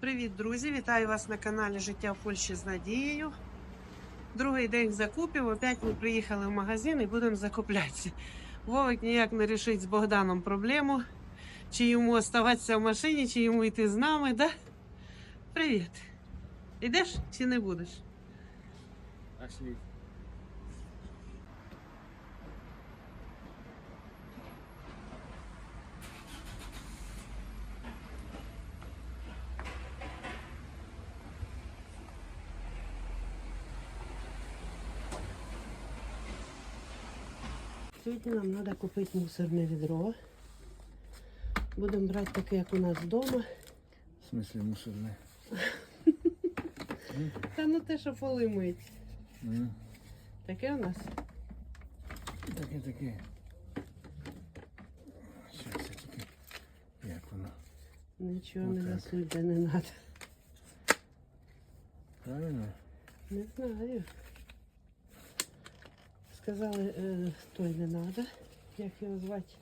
Привіт, друзі! Вітаю вас на каналі Життя в Польщі з Надією. Другий день закупів. Опять ми приїхали в магазин і будемо закуплятися. Вовик ніяк не рішить з Богданом проблему. Чи йому оставатися в машині, чи йому йти з нами, да? Привіт. Ідеш чи не будеш? Пошли. Сьогодні нам треба купити мусорне відро. Будемо брати таке, як у нас вдома. В смысле мусорный? Та ну те, що поли мить. Таке у нас. таке, таке. Я тільки. Як воно? Нічого не Отак. не треба. Правильно? Не знаю. Сказали, е, той не треба. Як його звати?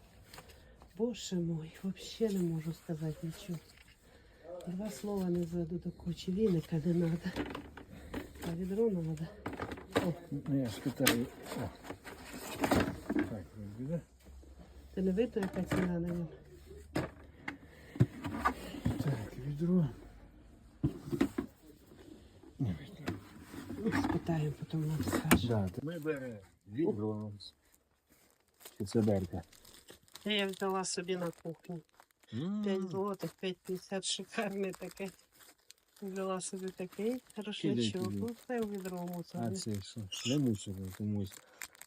Боже мой, взагалі не можу сказати нічого. Два слова не зведу до кучі. Віника не треба. А відро треба. О, Ну я ж питаю. О. Так, да? ти не видно, яка ціна на ньому? Так, відро. Не видно. Ну, Спитаємо, потім нам скаже. Да, ми беремо відро. Чи це берка? Я взяла собі на кухню. 5 злотих, 5,50 шикарне таке. Взяла собі такий рушничок. Ну, це у відро А це що? Не комусь.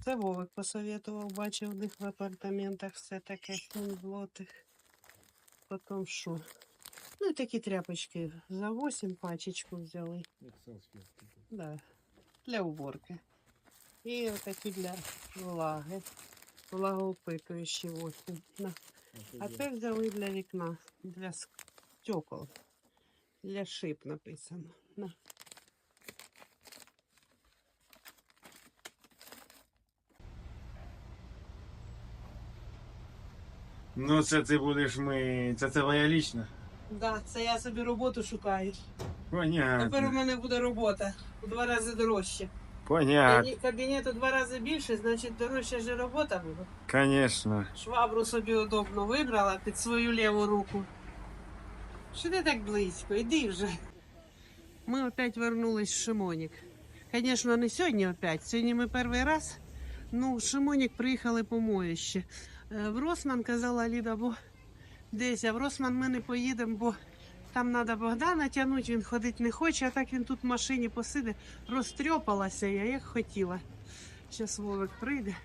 Це Вовик посоветував, бачив в них в апартаментах все таке 7 злотих. Потім що? Ну і такі тряпочки за 8 пачечку взяли. Як салфетки. Да, для уборки. І отакі для влаги. Влагоопитуючі 8. На. А це взяли для вікна, для стекол. Для шип написано. На. Ну це ти будеш ми. Це твоя лічна. Да, це я собі роботу шукаю. Тепер у мене буде робота у два рази дорожче. Понятно. Кабі- Кабінет у два рази більше, значить дорожча ж робота буде. Конечно. Швабру собі удобно вибрала під свою ліву руку. Що ти так близько? Іди вже. Ми опять вернулись в Шимонік. Звісно, не сьогодні опять. Сьогодні ми перший раз. Ну, в Шимонік приїхали по моїще. Е, В Росман казала Ліда, бо десь, а в Росман ми не поїдемо, бо там треба Богдана тягнути, він ходити не хоче, а так він тут в машині посиде. Розтрьопалася я, як хотіла. Зараз Вовик прийде.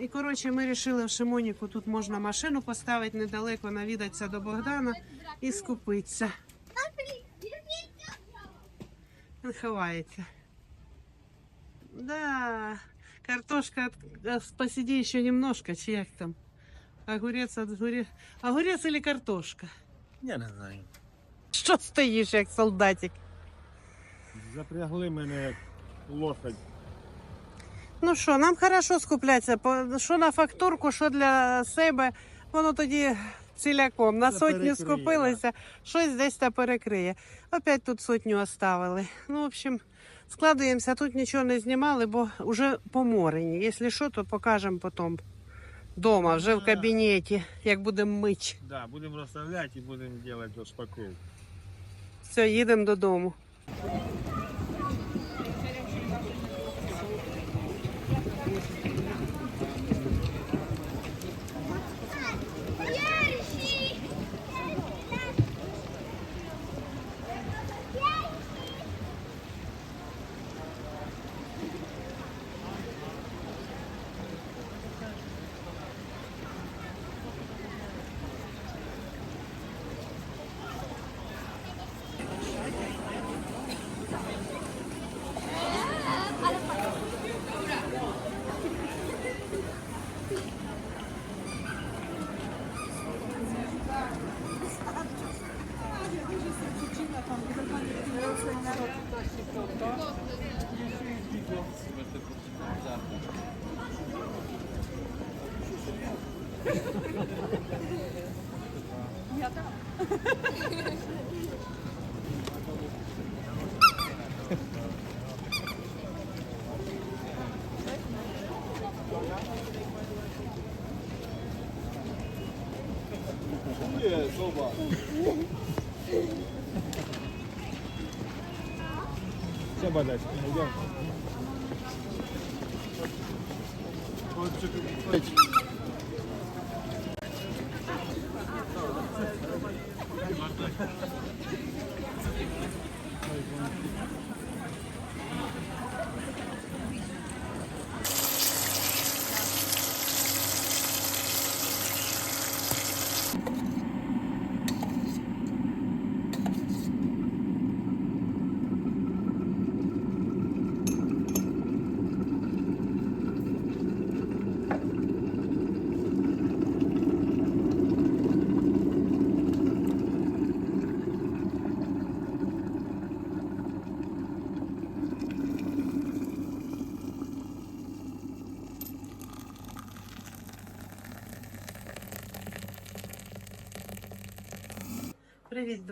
І коротше, ми вирішили в Шимоніку тут можна машину поставити недалеко, навідатися до Богдана і скупитися. Він ховається. Да, картошка от- посиди ще немножко, чи як там? Огурець, огурець, огурець или картошка? Я не знаю. Що стоїш, як солдатик? Запрягли мене як лошадь. Ну що, нам хорошо скуплятися, по- що на фактурку, що для себе, воно тоді ціляком. На Та сотню перекриє, скупилися, щось десь та перекриє. Опять тут сотню оставили. Ну, в общем, складуємося, тут нічого не знімали, бо вже поморені. Якщо що, то покажемо потім. Дома, вже в кабінеті, як будемо мити. Да, будемо розставляти і будемо робити розпаковку. Все, їдемо додому.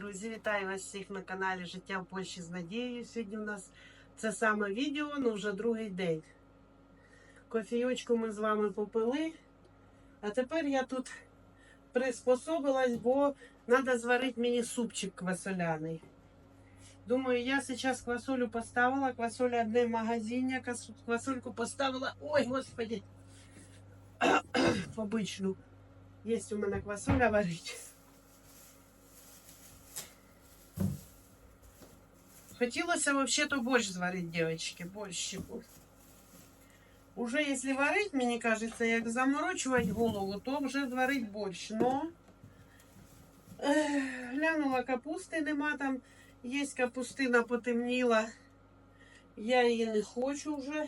Друзі! Вітаю вас всіх на каналі Життя в Польщі з Надією. Сьогодні у нас це саме відео, ну вже другий день. Кофійочку ми з вами попили. А тепер я тут приспособилась, бо треба зварити мені супчик квасоляний. Думаю, я зараз квасолю поставила. Квасоля одне в магазині, квасольку поставила. Ой, господи! Обичну. Є у мене квасоля варить. Хотілося взагалі-то борщ зварити, дівчатки, борщику. Уже якщо варить, мені кажеться, як заморочувати голову, то вже зварить борщ. Но ех, глянула капусти, нема там. Є капустина потемніла. Я її не хочу вже.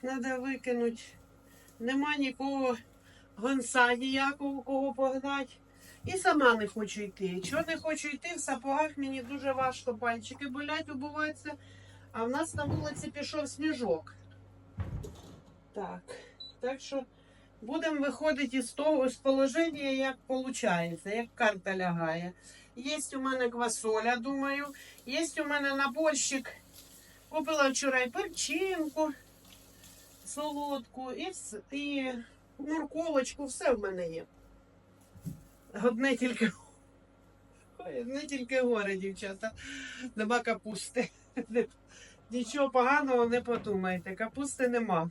Треба викинути. Нема нікого гонца ніякого, кого погнати. І сама не хочу йти. Чого не хочу йти? В сапогах мені дуже важко пальчики болять, убуваються. А в нас на вулиці пішов сніжок. Так, так що будемо виходити із того з положення, як виходить, як карта лягає. Є у мене квасоля, думаю. Є у мене наборщик. Купила вчора і перчинку солодку, і, і морковочку, все в мене є. Одне тільки. Одне тільки горе, дівчата. Нема капусти. Нічого поганого не подумайте. Капусти нема.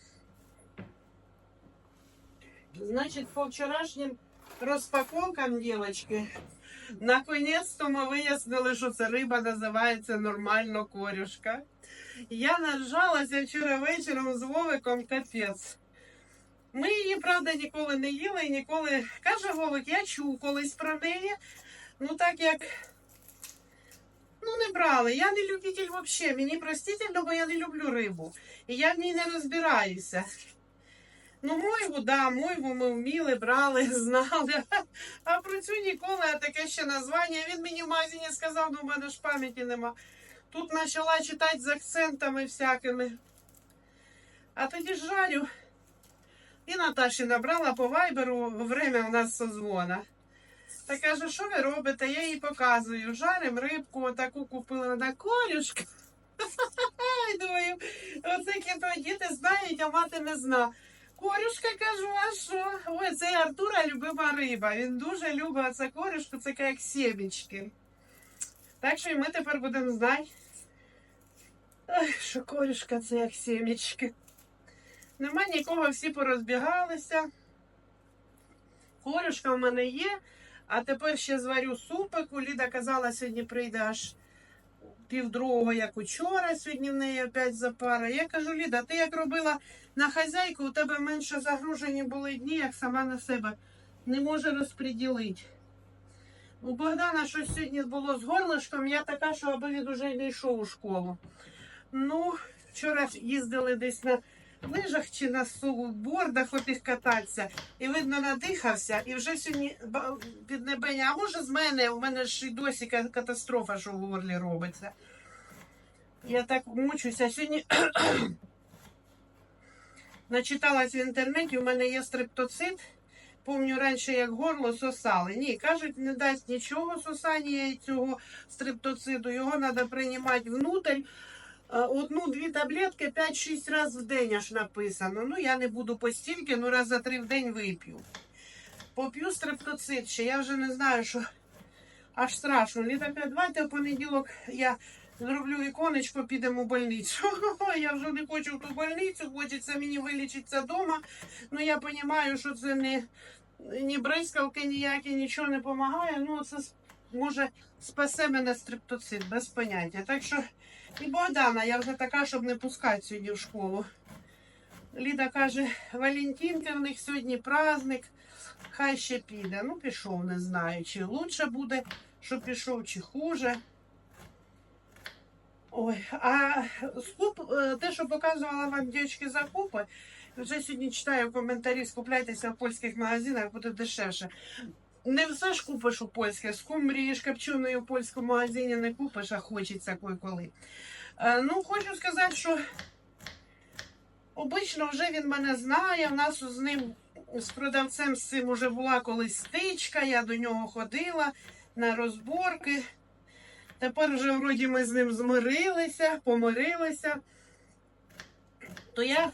Значить, по вчорашнім розпаковкам, дівчатки, наконець-то ми вияснили, що це риба називається нормально корюшка. Я наджалася вчора вечором з Вовиком капець. Ми її, правда, ніколи не їли і ніколи. Каже Вовик, я чув колись про неї. Ну так як. Ну, не брали. Я не любитель взагалі. Мені простительно, бо я не люблю рибу. І я в ній не розбираюся. Ну, мойву, да, мойву ми вміли, брали, знали. А про цю ніколи а таке ще названня. Він мені в магазині сказав, ну в мене ж пам'яті нема. Тут почала читати з акцентами всякими. А тоді жарю. І Наташі набрала по вайберу время у нас созвона. Та каже, що ви робите? Я їй показую. Жарим рибку, отаку купила на корюшка. Ай, Думаю, оце кіто діти знають, а мати не зна. Корюшка кажу, а що? Ой, це Артура любима риба. Він дуже любить це корюшку, це як сімечки. Так що і ми тепер будемо знати, що корюшка це як сімечки. Нема нікого, всі порозбігалися. Корюшка в мене є, а тепер ще зварю супику. Ліда казала, сьогодні прийде аж півдругого, як учора. Сьогодні в неї опять запара. Я кажу, Ліда, ти як робила на хазяйку, у тебе менше загружені були дні, як сама на себе не може розподілити. У Богдана щось сьогодні було з горлишком, я така, що аби він уже не йшов у школу. Ну, вчора їздили десь на лижах чи на сувбордах отих кататися, і видно, надихався, і вже сьогодні піднебення, а може з мене, у мене ж і досі катастрофа, що в горлі робиться. Я так мучуся. Сьогодні начиталась в інтернеті, у мене є стрептоцит. Помню раніше, як горло сосали. Ні, кажуть, не дасть нічого сосання цього стрептоциду. Його треба приймати внутрь. Одну-дві таблетки 5-6 разів в день аж написано. Ну, я не буду постільки, ну раз за три в день вип'ю. Поп'ю стрептоцит ще, я вже не знаю, що. Аж страшно. Літа давайте в понеділок я зроблю іконечко, підемо в больницю. Я вже не хочу в ту больницю, хочеться мені вилічитися вдома. Ну я розумію, що це не ні бризкалки ніякі, нічого не допомагає. Ну, це може спасе мене стриптоцит, без поняття. Так що і Богдана, я вже така, щоб не пускати сьогодні в школу. Ліда каже, Валентинка в них сьогодні праздник, хай ще піде. Ну, пішов, не знаю, чи лучше буде, що пішов, чи хуже. Ой, а скуп, е, те, що показувала вам дівчатки закупи, вже сьогодні читаю коментарі, скупляйтеся в польських магазинах, буде дешевше. Не все ж купиш у польське, скумбрії ж копченої у польському магазині не купиш, а хочеться кой-коли. Е, ну, хочу сказати, що обично вже він мене знає. У нас з ним, з продавцем з цим уже була колись стичка, я до нього ходила на розборки. Тепер вже вроді ми з ним змирилися, помирилися. То я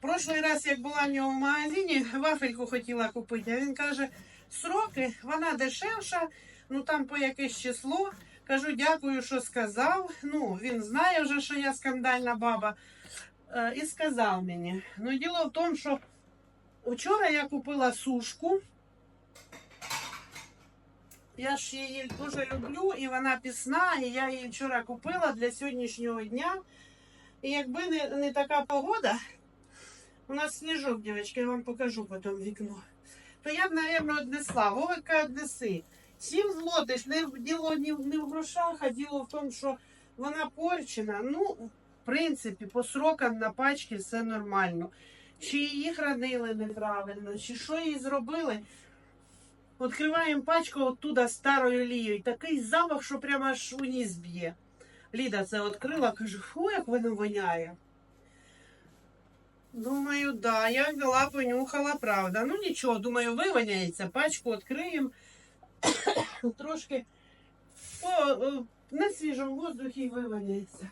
прошлий раз, як була в нього в магазині, вафельку хотіла купити, а він каже, сроки, вона дешевша, ну там по якесь число. Кажу, дякую, що сказав. Ну, він знає вже, що я скандальна баба. Е, і сказав мені. Ну, діло в тому, що вчора я купила сушку. Я ж її дуже люблю, і вона пісна, і я її вчора купила для сьогоднішнього дня. І якби не, не така погода, у нас сніжок, дівчатки, я вам покажу потім вікно. То я б, мабуть, однесла. Вовика однеси. Сім злотих, не діло в- не в грошах, а діло в тому, що вона порчена. Ну, в принципі, по срокам на пачці все нормально. Чи її хранили неправильно, чи що їй зробили. Відкриваємо пачку оттуда старою олією. Такий запах, що прямо аж у ніс б'є. Ліда це відкрила, каже, фу, як воно воняє. Думаю, да, я взяла, понюхала, правда. Ну нічого, думаю, вивоняється. Пачку відкриємо. Трошки по, е, на свіжому воздухі й вивоняється.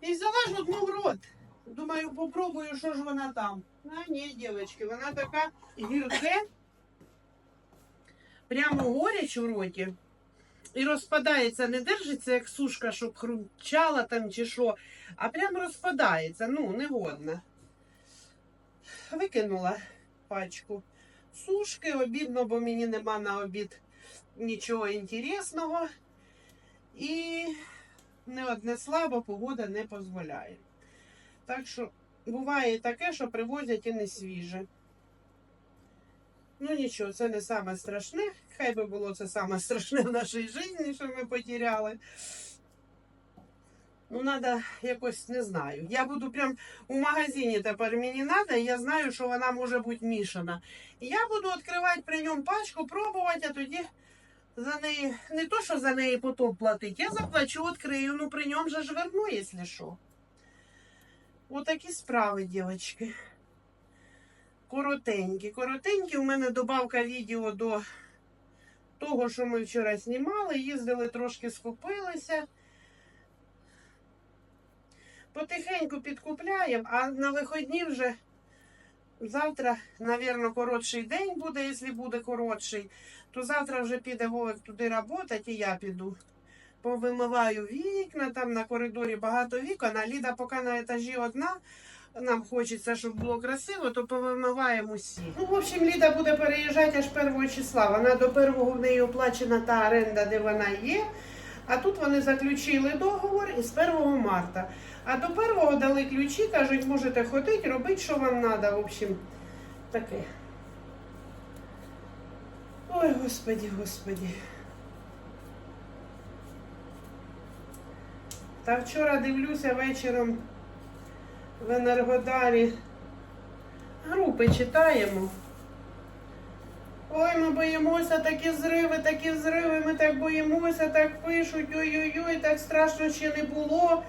І взяла ж одну в рот. Думаю, попробую, що ж вона там. А ні, дівчатки, вона така гірке, прямо горяч у роті. І розпадається, не держиться, як сушка, щоб хрумчала там чи що, а прямо розпадається. Ну, негодна. Викинула пачку сушки. Обідно, бо мені нема на обід нічого інтересного. І не однесла, бо погода не дозволяє. Так що буває таке, що привозять і не свіже. Ну нічого, це не саме страшне. Хай би було це саме страшне в нашій житті, що ми потеряли. Ну, треба якось не знаю. Я буду прям у магазині тепер мені треба, я знаю, що вона може бути мішана. І я буду відкривати при ньому пачку, пробувати, а тоді за неї, не то, що за неї потім платить, я заплачу, відкрию, ну при ньому же ж верну, якщо що. Отакі справи, дівчатки. Коротенькі. Коротенькі. У мене добавка відео до того, що ми вчора знімали. Їздили трошки скупилися. Потихеньку підкупляємо, а на виходні вже завтра, мабуть, коротший день буде, якщо буде коротший, то завтра вже піде Вовик туди працювати, і я піду. Повимиваю вікна, там на коридорі багато вікон, а Ліда поки на етажі одна. Нам хочеться, щоб було красиво, то повимиваємо усі. Ну, в общем, Ліда буде переїжджати аж 1 числа. Вона до 1 в неї оплачена та оренда, де вона є. А тут вони заключили договор із 1 марта. А до 1 дали ключі, кажуть, можете ходити, робити, що вам треба. В общем, таке. Ой, господі, господі. Та вчора дивлюся вечором в Енергодарі. Групи читаємо. Ой, ми боїмося, такі зриви, такі зриви, ми так боїмося, так пишуть, ой-ой-ой, так страшно ще не було.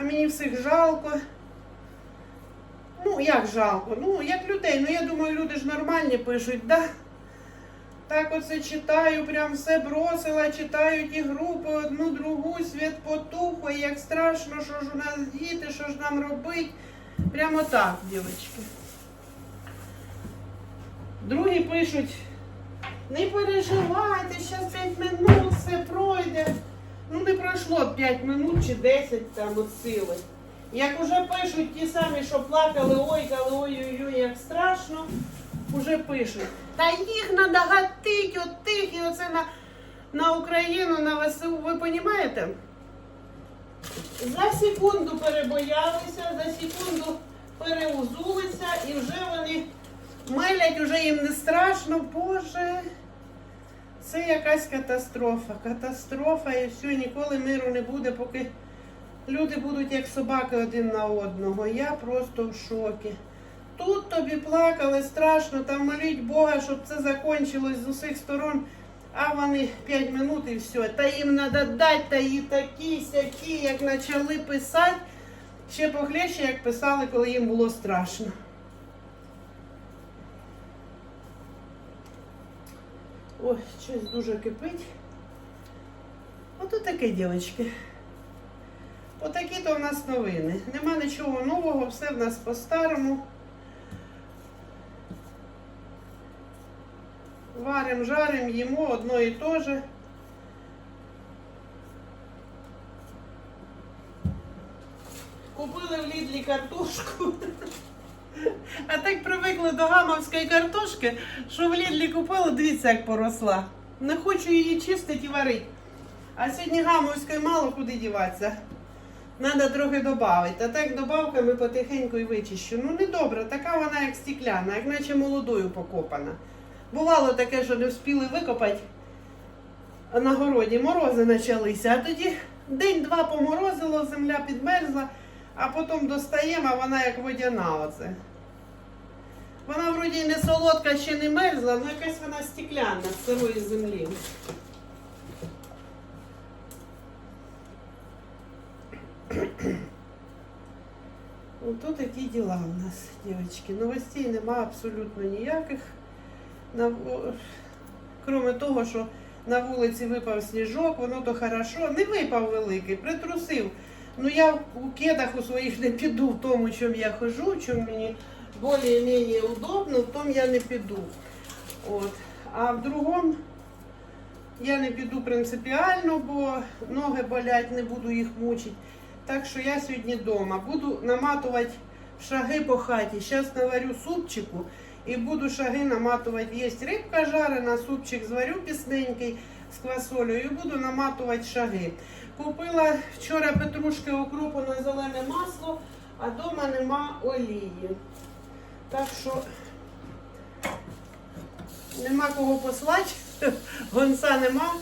А мені всіх жалко. Ну, як жалко? Ну, як людей. Ну, я думаю, люди ж нормальні пишуть, да? Так оце читаю, прям все бросила, читаю ті групи, одну другу, світ потухо, як страшно, що ж у нас діти, що ж нам робить. Прямо так, дівчатки. Другі пишуть, Не переживайте, зараз 5 минут все пройде. Ну не пройшло 5 минут чи 10 там от сили. Як уже пишуть ті самі, що плакали, ойкали, ой-ой-ой, як страшно, уже пишуть. Та їх треба гатить от тих і оце на, на Україну, на ВСУ. Ви розумієте? За секунду перебоялися, за секунду переузулися і вже вони мелять, вже їм не страшно. Боже, це якась катастрофа. Катастрофа і все, ніколи миру не буде, поки люди будуть як собаки один на одного. Я просто в шокі. Тут тобі плакали страшно, там моліть Бога, щоб це закінчилось з усіх сторон. А вони 5 минут і все. Та їм треба дати, та і такі, сякі, як почали писати. Ще похлеще, як писали, коли їм було страшно. Ой, щось дуже кипить. Ото таке, дівчатки. Отакі то в нас новини. Нема нічого нового, все в нас по-старому. Варим, жарим, їмо одно і те же. Купили в Лідлі картошку. А так привикли до гамовської картошки, що в Лідлі купили, дивіться, як поросла. Не хочу її чистити і варити. А сьогодні гамовської мало куди діватися. Треба трохи додати. А так добавками потихеньку і вичищу. Ну не добре, така вона як стекляна, як наче молодою покопана. Бувало таке, що не встигли викопати на городі. Морози почалися. А тоді день-два поморозило, земля підмерзла, а потім достаємо, а вона як водяна оце. Вона вроді не солодка, ще не мерзла, але якась вона стекляна з сирої землі. Ото такі діла у нас, дівчатки. Новостей нема абсолютно ніяких. Кроме того, що на вулиці випав сніжок, воно то хорошо. Не випав великий, притрусив. Ну я у кедах у своїх не піду в тому, чому я хожу, в чому мені більш-менш удобно, в тому я не піду. От. А в другому я не піду принципіально, бо ноги болять, не буду їх мучити. Так що я сьогодні вдома. Буду наматувати шаги по хаті. Зараз наварю супчику і буду шаги наматувати. Є рибка жарена, супчик зварю пісненький з квасолею і буду наматувати шаги. Купила вчора петрушки окропу на зелене масло, а вдома нема олії. Так що нема кого послати, гонца нема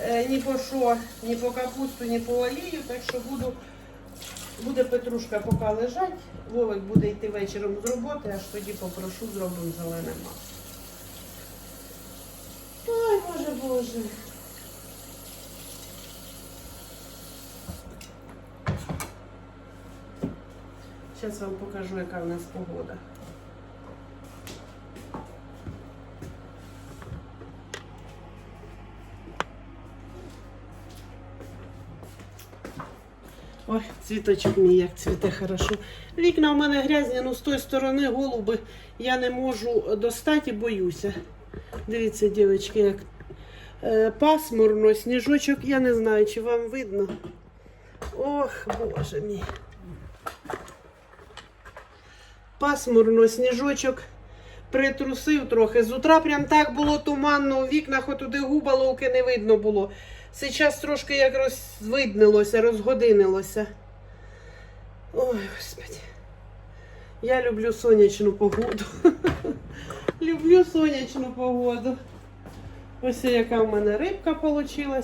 е, ні по що, ні по капусту, ні по олію, так що буду, буде петрушка поки лежать, Вовик буде йти вечором з роботи, аж тоді попрошу, зробимо зелене масло. Ой, Боже, Боже. Зараз вам покажу, яка в нас погода. Ой, цвіточок мій як цвіте хорошо. Вікна в мене грязні, ну з тої сторони голуби я не можу достати і боюся. Дивіться, дівчатки, як е, пасмурно, сніжочок, я не знаю, чи вам видно. Ох, боже мій. Пасмурно, сніжочок притрусив трохи. З утра прям так було туманно у вікнах, отуди губаловки не видно було. Зараз трошки як розвиднилося, розгодинилося. Ой, господи. Я люблю сонячну погоду. люблю сонячну погоду. Ось яка в мене рибка вийшла.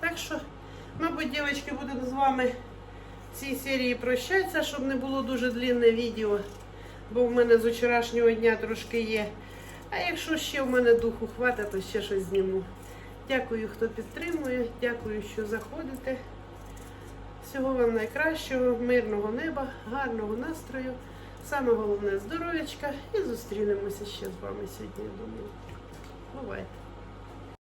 Так що, мабуть, дівчатки, будемо з вами в цій серії прощатися, щоб не було дуже длинне відео, бо в мене з вчорашнього дня трошки є. А якщо ще в мене духу хватить, то ще щось зніму. Дякую, хто підтримує, дякую, що заходите. Всього вам найкращого, мирного неба, гарного настрою. Саме головне здоров'ячка і зустрінемося ще з вами сьогодні, думаю. Бувайте!